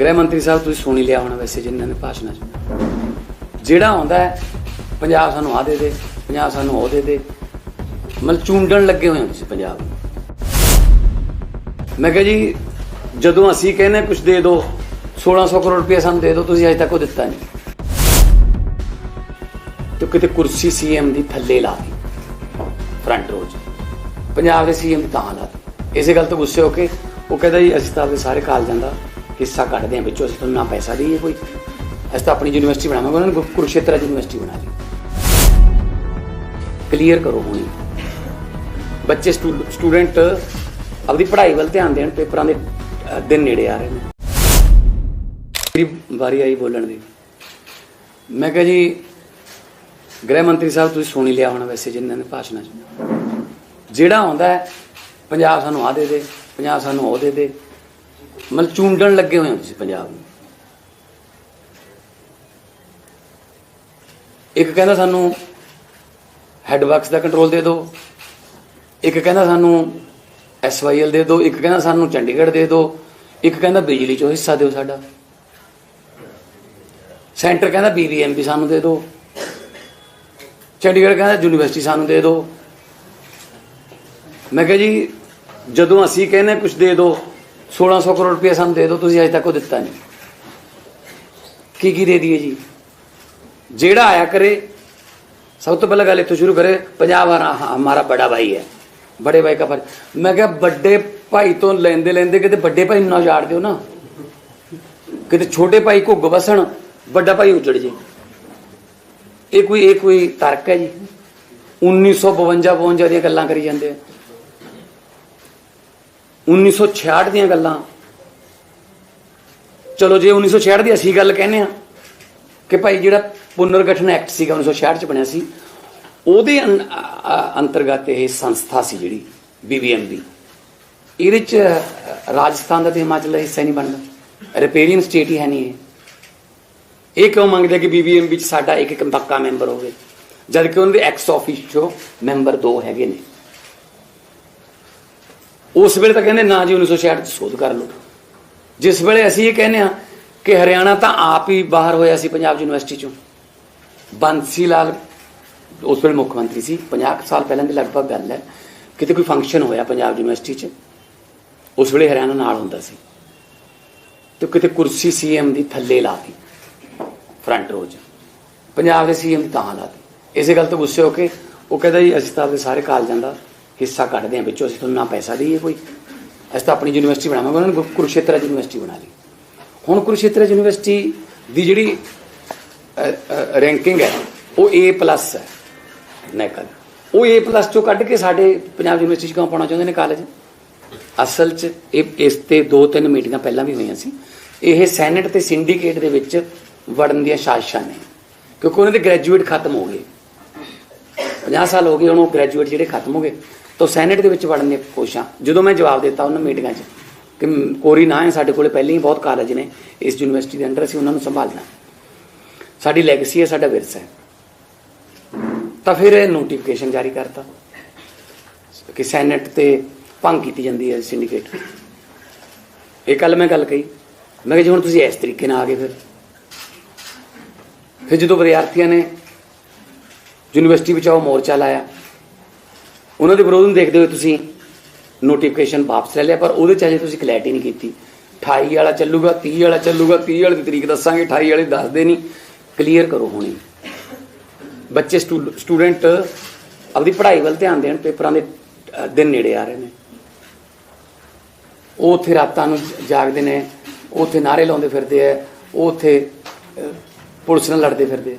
ਗ੍ਰਹਿ ਮੰਤਰੀ ਸਾਹਿਬ ਤੁਸੀਂ ਸੁਣੀ ਲਿਆ ਹੋਣਾ ਵੈਸੇ ਜਿਨ੍ਹਾਂ ਨੇ ਭਾਸ਼ਣਾਂ 'ਚ। ਜਿਹੜਾ ਆਉਂਦਾ ਹੈ, ਪੰਜਾਬ ਸਾਨੂੰ ਆ ਦੇ ਦੇ ਪੰਜਾਬ ਸਾਨੂੰ ਉਹ ਦੇ ਦੇ। ਮਤਲਬ ਚੂੰਡਣ ਲੱਗੇ ਹੋਏ ਹਾਂ ਤੁਸੀਂ ਪੰਜਾਬ ਨੂੰ। ਮੈਂ ਕਿਹਾ ਜੀ ਜਦੋਂ ਅਸੀਂ ਕਹਿੰਦੇ ਕੁਝ ਦੇ ਦਿਓ 1600 ਕਰੋੜ ਰੁਪਏ ਸਾਨੂੰ ਦੇ ਦਿਓ ਤੁਸੀਂ ਅਜੇ ਤੱਕ ਉਹ ਦਿੱਤਾ ਨਹੀਂ। ਤੇ ਕਿਤੇ ਕੁਰਸੀ ਸੀਐਮ ਦੀ ਥੱਲੇ ਲਾ ਦਿੱਤੀ ਫਰੰਟ ਰੋਜ ਪੰਜਾਬ ਦੇ ਸੀਐਮ ਤਾਂ ਲਾ ਦਿੱਤੀ। ਇਸੇ ਗੱਲ ਤੋਂ ਗੁੱਸੇ ਹੋ ਕੇ ਉਹ ਕਹਿੰਦਾ ਜੀ ਅਸੀਂ ਤਾਂ ਆਪਦੇ ਸਾਰੇ ਕਾਲਜਾਂ ਦਾ ਹਿੱਸਾ ਕੱਢਦੇ ਹਾਂ ਵਿੱਚੋਂ, ਅਸੀਂ ਤੁਹਾਨੂੰ ਨਾ ਪੈਸਾ ਦਈਏ ਕੋਈ। ਅਸੀਂ ਤਾਂ ਆਪਣੀ ਯੂਨੀਵਰਸਿਟੀ ਬਣਾਵਾਂਗੇ, ਉਹਨਾਂ ਨੇ ਗੁ- ਕੁਰੂਕਸ਼ੇਤਰ ਯੂਨੀਵਰਸਿਟੀ ਬਣਾ ਲਈ ਕਲੀਅਰ ਕਰੋ ਹੁਣੀ। ਬੱਚੇ ਸਟੂਡੈਂਟ ਆਪਦੀ ਪੜ੍ਹਾਈ ਵੱਲ ਧਿਆਨ ਦੇਣ, ਪੇਪਰਾਂ ਦੇ ਦਿਨ ਨੇੜੇ ਆ ਰਹੇ ਨੇ। ਮੇਰੀ ਵਾਰੀ ਆਈ ਬੋਲਣ ਦੀ। ਮੈਂ ਕਿਹਾ ਜੀ, ਗ੍ਰਹਿ ਮੰਤਰੀ ਸਾਹਿਬ, ਤੁਸੀਂ ਸੁਣੀ ਲਿਆ ਹੋਣਾ ਵੈਸੇ ਜਿਨ੍ਹਾਂ ਨੇ ਭਾਸ਼ਣਾਂ 'ਚ। ਜਿਹੜਾ ਆਉਂਦਾ ਪੰਜਾਬ ਸਾਨੂੰ ਆ ਦੇ ਦੇ ਪੰਜਾਬ ਸਾਨੂੰ ਉਹ ਦੇ ਦੇ। ਮਤਲਬ ਚੂੰਡਣ ਲੱਗੇ ਹੋਏ ਹੋ ਤੁਸੀਂ ਪੰਜਾਬ ਨੂੰ। ਇੱਕ ਕਹਿੰਦਾ ਸਾਨੂੰ ਹੈਡਵਰਕਸ ਦਾ ਕੰਟਰੋਲ ਦੇ ਦਿਓ, ਇੱਕ ਕਹਿੰਦਾ ਸਾਨੂੰ ਐਸਵਾਈਐਲ ਦੇ ਦਿਓ, ਇੱਕ ਕਹਿੰਦਾ ਸਾਨੂੰ ਚੰਡੀਗੜ੍ਹ ਦੇ ਦਿਓ, ਇੱਕ ਕਹਿੰਦਾ ਬਿਜਲੀ ਚੋਂ ਹਿੱਸਾ ਦਿਓ ਸਾਡਾ। ਸੈਂਟਰ ਕਹਿੰਦਾ ਬੀਬੀਐਮਪੀ ਸਾਨੂੰ ਦੇ ਦਿਓ, ਚੰਡੀਗੜ੍ਹ ਕਹਿੰਦਾ ਯੂਨੀਵਰਸਿਟੀ ਸਾਨੂੰ ਦੇ ਦਿਓ। ਮੈਂ ਕਿਹਾ ਜੀ, ਜਦੋਂ ਅਸੀਂ ਕਹਿੰਦੇ ਕੁਝ ਦੇ ਦਿਓ 1600 ਕਰੋੜ ਰੁਪਏ ਸਾਨੂੰ ਦੇ ਦਿਓ, ਤੁਸੀਂ ਅਜੇ ਤੱਕ ਉਹ ਦਿੱਤਾ ਨਹੀਂ। ਕੀ ਕੀ ਦੇ ਦਈਏ ਜੀ? ਜਿਹੜਾ ਆਇਆ ਕਰੇ, ਸਭ ਤੋਂ ਪਹਿਲਾਂ ਗੱਲ ਇੱਥੋਂ ਸ਼ੁਰੂ ਕਰੇ ਪੰਜਾਬ ਹਮਾਰਾ ਬੜਾ ਭਾਈ ਹੈ। ਬੜੇ ਭਾਈ ਦਾ ਫਰਜ਼। ਮੈਂ ਕਿਹਾ ਵੱਡੇ ਭਾਈ ਤੋਂ ਲੈਂਦੇ ਲੈਂਦੇ ਕਿਤੇ ਵੱਡੇ ਭਾਈ ਨੂੰ ਨਾ ਉਜਾੜ ਦਿਓ ਨਾ। ਕਿਤੇ ਛੋਟੇ ਭਾਈ ਘੁੱਗ ਵਸਣ, ਵੱਡਾ ਭਾਈ ਉਜੜ ਜੇ। ਇਹ ਕੋਈ ਇਹ ਕੋਈ ਤਰਕ ਹੈ ਜੀ। 1952 52 ਦੀਆਂ ਗੱਲਾਂ ਕਰੀ ਜਾਂਦੇ ਆ। 1966 ਦੀਆਂ ਗੱਲਾਂ। ਚਲੋ ਜੇ 1966 ਦੀ ਅਸੀਂ ਗੱਲ ਕਹਿੰਦੇ ਆ ਕਿ ਭਾਈ ਜਿਹੜਾ ਪੁਨਰਗਠਨ ਐਕਟ ਸੀਗਾ 1966 ਚ ਬਣਿਆ ਸੀ, ਉਹਦੇ ਅੰ- ਅੰਤਰਗਤ ਇਹ ਸੰਸਥਾ ਸੀ ਜਿਹੜੀ ਬੀਬੀਐਮਬੀ ਇਹਦੇ ਚ ਰਾਜਸਥਾਨ ਦਾ ਤੇ ਹਿਮਾਚਲ ਦਾ ਹਿੱਸਾ ਨਹੀਂ ਬਣਦਾ। ਰਿਪੇਰੀਅਨ ਸਟੇਟ ਹੀ ਹੈ ਨਹੀਂ ਇਹ। ਇਹ ਕਿਉਂ ਮੰਗਦੇ ਆ ਕਿ ਬੀਬੀਐਮਬੀ ਚ ਸਾਡਾ ਇੱਕ ਇੱਕ ਪੱਕਾ ਮੈਂਬਰ ਹੋਵੇ? ਜਦ ਕਿ ਉਹਨਾਂ ਦੇ ਐਕਸ ਆਫੀਸ਼ੋ ਮੈਂਬਰ ਦੋ ਹੈਗੇ ਨੇ। ਉਸ ਵੇਲੇ ਤਾਂ ਕਹਿੰਦੇ ਨਾ ਜੀ 1966 ਚ ਸੋਧ ਕਰ ਲਓ। ਜਿਸ ਵੇਲੇ ਅਸੀਂ ਇਹ ਕਹਿੰਦੇ ਆ ਕਿ ਹਰਿਆਣਾ ਤਾਂ ਆਪ ਹੀ ਬਾਹਰ ਹੋਇਆ ਸੀ ਪੰਜਾਬ ਯੂਨੀਵਰਸਿਟੀ ਚੋਂ। ਬੰਸੀ ਲਾਲ ਉਸ ਵੇਲੇ ਮੁੱਖ ਮੰਤਰੀ ਸੀ। 50 ਕੁ ਸਾਲ ਪਹਿਲਾਂ ਦੀ ਲਗਭਗ ਗੱਲ ਹੈ। ਕਿਤੇ ਕੋਈ ਫੰਕਸ਼ਨ ਹੋਇਆ ਪੰਜਾਬ ਯੂਨੀਵਰਸਿਟੀ 'ਚ, ਉਸ ਵੇਲੇ ਹਰਿਆਣਾ ਨਾਲ ਹੁੰਦਾ ਸੀ। ਤੇ ਕਿਤੇ ਕੁਰਸੀ ਸੀਐਮ ਦੀ ਥੱਲੇ ਲਾਤੀ ਫਰੰਟ ਰੋਜ ਪੰਜਾਬ ਦੇ ਸੀਐਮ ਤਾਂ ਲਾਤੀ। ਇਸੇ ਗੱਲ ਤੋਂ ਗੁੱਸੇ ਹੋ ਕੇ ਉਹ ਕਹਿੰਦਾ ਜੀ ਅਸੀਂ ਤਾਂ ਆਪਦੇ ਸਾਰੇ ਕਾਲਜਾਂ ਦਾ ਹਿੱਸਾ ਕੱਢਦੇ ਹਾਂ ਵਿੱਚੋਂ, ਅਸੀਂ ਤੁਹਾਨੂੰ ਨਾ ਪੈਸਾ ਦਈਏ ਕੋਈ। ਅਸੀਂ ਤਾਂ ਆਪਣੀ ਯੂਨੀਵਰਸਿਟੀ ਬਣਾਵਾਂਗੇ, ਉਹਨਾਂ ਨੇ ਗੁ- ਯੂਨੀਵਰਸਿਟੀ ਬਣਾ ਲਈ। ਹੁਣ ਕੁਰੂਕਸ਼ੇਤਰ ਯੂਨੀਵਰਸਿਟੀ ਦੀ ਜਿਹੜੀ ਰੈਂਕਿੰਗ ਹੈ, ਉਹ A+ ਹੈ। ਨੈਕਲ ਉਹ A+ ਚੋਂ ਕੱਢ ਕੇ ਸਾਡੇ ਪੰਜਾਬ ਯੂਨੀਵਰਸਿਟੀ 'ਚ ਕਿਉਂ ਪਾਉਣਾ ਚਾਹੁੰਦੇ ਨੇ ਕਾਲਜ ਅਸਲ 'ਚ ਇਹ, ਇਸ ਤੇ ਦੋ ਤਿੰਨ ਮੀਟਿੰਗਾਂ ਪਹਿਲਾਂ ਵੀ ਹੋਈਆਂ ਸੀ। ਇਹ ਸੈਨੇਟ ਤੇ ਸਿੰਡੀਕੇਟ ਦੇ ਵਿੱਚ ਵੜਨ ਦੀਆਂ ਸਾਜ਼ਿਸ਼ਾਂ ਨੇ। ਕਿਉਂਕਿ ਉਹਨਾਂ ਦੇ ਗ੍ਰੈਜੂਏਟ ਖਤਮ ਹੋ ਗਏ। 50 ਸਾਲ ਹੋ ਗਏ, ਹੁਣ ਉਹ ਗ੍ਰੈਜੂਏਟ ਜਿਹੜੇ ਖਤਮ ਹੋ ਗਏ। ਤਾਂ ਸੈਨੇਟ ਦੇ ਵਿੱਚ ਵੜਨ ਦੀਆਂ ਕੋਸ਼ਿਸ਼ਾਂ। ਜਦੋਂ ਮੈਂ ਜਵਾਬ ਦਿੱਤਾ ਉਹਨਾਂ ਮੀਟਿੰਗਾਂ 'ਚ ਕਿ ਕੋਰੀ ਨਾ ਹੈ, ਸਾਡੇ ਕੋਲੇ ਪਹਿਲਾਂ ਹੀ ਬਹੁਤ ਕਾਲਜ ਨੇ, ਇਸ ਯੂਨੀਵਰਸਿਟੀ ਦੇ ਅੰਡਰ ਅਸੀਂ ਉਹਨਾਂ ਨੂੰ ਸੰਭਾਲਣਾ। ਸਾਡੀ ਲੈਗੇਸੀ ਹੈ, ਸਾਡਾ ਵਿਰਸਾ ਹੈ। ਤਾਂ ਫਿਰ ਇਹ ਨੋਟੀਫਿਕੇਸ਼ਨ ਜਾਰੀ ਕਰਤਾ ਕਿ ਸੈਨੇਟ ਤੇ ਭੰਗ ਕੀਤੀ ਜਾਂਦੀ ਹੈ ਸਿੰਡੀਕੇਟ ਇਹ ਕੱਲ ਮੈਂ ਗੱਲ ਕਹੀ। ਮੈਂ ਕਿਹਾ ਜੀ, ਹੁਣ ਤੁਸੀਂ ਇਸ ਤਰੀਕੇ ਨਾਲ ਆ ਗਏ ਫਿਰ। ਫਿਰ ਜਦੋਂ ਵਿਦਿਆਰਥੀਆਂ ਨੇ ਯੂਨੀਵਰਸਿਟੀ ਬਚਾਓ ਮੋਰਚਾ ਲਾਇਆ ਉਹਨਾਂ ਦੇ ਵਿਰੋਧ ਨੂੰ ਦੇਖਦੇ ਹੋਏ ਤੁਸੀਂ ਨੋਟੀਫਿਕੇਸ਼ਨ ਵਾਪਸ ਲੈ ਲਿਆ, ਪਰ ਉਹਦੇ ਚ ਅਜੇ ਤੁਸੀਂ ਕਲੈਰਿਟੀ ਨਹੀਂ ਕੀਤੀ। 28 ਵਾਲਾ ਚੱਲੂਗਾ 30 ਵਾਲਾ ਚੱਲੂਗਾ 30 ਵਾਲੀ ਦੀ ਤਰੀਕ ਦੱਸਾਂਗੇ 28 ਵਾਲੇ ਦੱਸਦੇ ਨਹੀਂ। ਕਲੀਅਰ ਕਰੋ ਹੁਣੀ। ਬੱਚੇ ਸਟੂਡੈਂਟ ਆਪਦੀ ਪੜ੍ਹਾਈ ਵੱਲ ਧਿਆਨ ਦੇਣ, ਪੇਪਰਾਂ ਦੇ ਦਿਨ ਨੇੜੇ ਆ ਰਹੇ ਨੇ। ਉਹ ਉੱਥੇ ਰਾਤਾਂ ਨੂੰ ਜਾਗਦੇ ਨੇ, ਉਹ ਉੱਥੇ ਨਾਰੇ ਲਾਉਂਦੇ ਫਿਰਦੇ ਆ, ਉਹ ਉੱਥੇ ਪੁਲਿਸ ਨਾਲ ਲੜਦੇ ਫਿਰਦੇ ਆ।